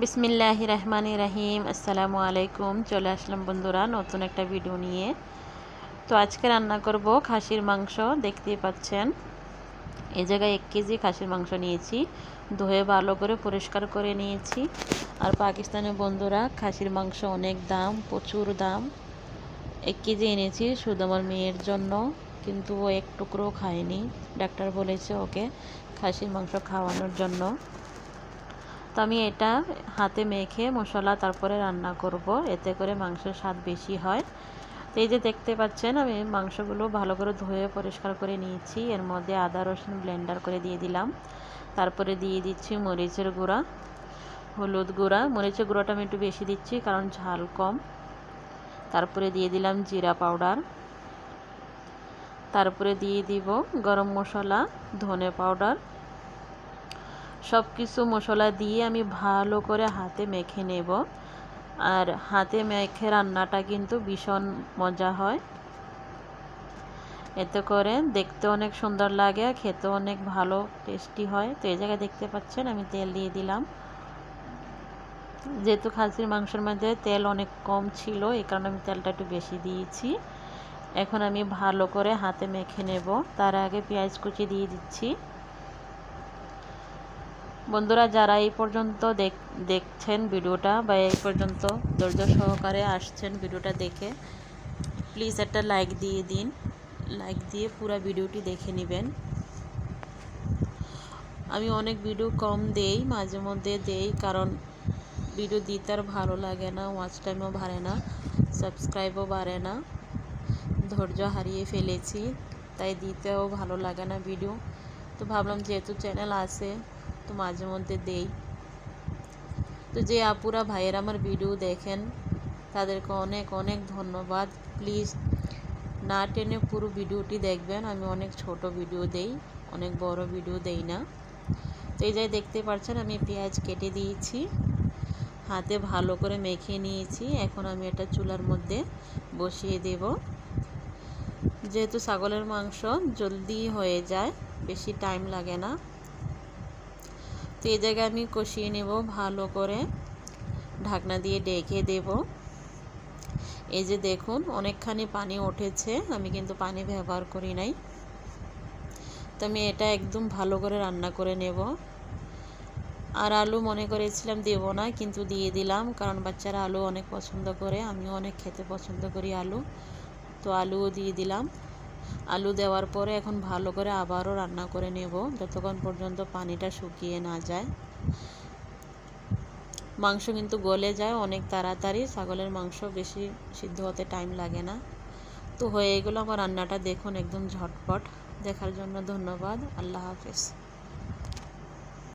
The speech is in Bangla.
বিসমিল্লাহ রহমান রাহিম। আসসালামু আলাইকুম। চলে আসলাম বন্ধুরা নতুন একটা ভিডিও নিয়ে। তো আজকে রান্না করব খাসির মাংস, দেখতেই পাচ্ছেন। এই জায়গায় এক কেজি খাসির মাংস নিয়েছি। ধুয়ে ভালো করে পরিষ্কার করে নিয়েছি। আর পাকিস্তানের বন্ধুরা, খাসির মাংস অনেক দাম, প্রচুর দাম। এক কেজি এনেছি শুধু আমার মেয়ের জন্য, কিন্তু ও এক টুকরো খায়নি। ডাক্তার বলেছে ওকে খাসির মাংস খাওয়ানোর জন্য। তো আমি এটা হাতে মেখে মশলা তারপরে রান্না করব। এতে করে মাংসের স্বাদ বেশি হয়। তো এই যে দেখতে পাচ্ছেন, আমি মাংসগুলো ভালো করে ধুয়ে পরিষ্কার করে নিয়েছি। এর মধ্যে আদা রসুন ব্লেন্ডার করে দিয়ে দিলাম। তারপরে দিয়ে দিচ্ছি মরিচের গুঁড়া, হলুদ গুঁড়া। মরিচের গুঁড়োটা আমি একটু বেশি দিচ্ছি, কারণ ঝাল কম। তারপরে দিয়ে দিলাম জিরা পাউডার। তারপরে দিয়ে দিব গরম মশলা, ধনে পাউডার। সব কিছু মশলা দিয়ে আমি ভালো করে হাতে মেখে নেব। আর হাতে মেখে রান্নাটা কিন্তু ভীষণ মজা হয়। এতে করে দেখতে অনেক সুন্দর লাগে খেতে অনেক ভালো, টেস্টি হয়। তো এই জায়গায় দেখতে পাচ্ছেন, আমি তেল দিয়ে দিলাম। যেহেতু খাসির মাংসের মধ্যে তেল অনেক কম ছিল, এই কারণে আমি তেলটা একটু বেশি দিয়েছি। এখন আমি ভালো করে হাতে মেখে নেব। তার আগে পেঁয়াজ কুচি দিয়ে দিচ্ছি। বন্ধুরা, যারা এই পর্যন্ত দেখছেন ভিডিওটা বা এই পর্যন্ত ধৈর্য সহকারে আসছেন ভিডিওটা দেখে প্লিজ একটা লাইক দিয়ে দিন। লাইক দিয়ে পুরো ভিডিওটি দেখে নেবেন। আমি অনেক ভিডিও কম দেই, মাঝে মধ্যে দেই, কারণ ভিডিও দিতে আর ভালো লাগে না ওয়াচ টাইমও বাড়ে না সাবস্ক্রাইবও বাড়ে না, ধৈর্য হারিয়ে ফেলেছি, তাই দিতেও ভালো লাগে না ভিডিও। তো ভাবলাম যেহেতু চ্যানেল আছে তো মাঝে মধ্যে দেই। তো যে আপুরা, ভাইয়ের আমার ভিডিও দেখেন, তাদেরকে অনেক অনেক ধন্যবাদ। প্লিজ না টেনে পুরো ভিডিওটি দেখবেন। আমি অনেক ছোট ভিডিও দেই, অনেক বড় ভিডিও দেই না। তো এই যাই দেখতে পাচ্ছেন, আমি পেঁয়াজ কেটে দিয়েছি, হাতে ভালো করে মেখে নিয়েছি। এখন আমি এটা চুলার মধ্যে বসিয়ে দেব। যেহেতু ছাগলের মাংস জলদি হয়ে যায়, বেশি টাইম লাগে না। তো এই জায়গায় আমি কষিয়ে নেব ভালো করে। ঢাকনা দিয়ে ডেকে দেব। এই যে দেখুন, অনেকখানি পানি উঠেছে। আমি কিন্তু পানি ব্যবহার করি নাই। তো আমি এটা একদম ভালো করে রান্না করে নেব। আর আলু মনে করেছিলাম দেব না, কিন্তু দিয়ে দিলাম। কারণ বাচ্চারা আলু অনেক পছন্দ করে, আমিও অনেক খেতে পছন্দ করি আলু। তো আলুও দিয়ে দিলাম। আলু দেওয়ার পরে এখন ভালো করে আবারও রান্না করে নেব, যতক্ষণ পর্যন্ত পানিটা শুকিয়ে না যায়। মাংস কিন্তু গলে যায় অনেক তাড়াতাড়ি, ছাগলের মাংস বেশি সিদ্ধ হতে টাইম লাগে না। তো হয়ে গেলো আমার রান্নাটা, দেখুন একদম ঝটপট। দেখার জন্য ধন্যবাদ, আল্লাহ হাফেজ।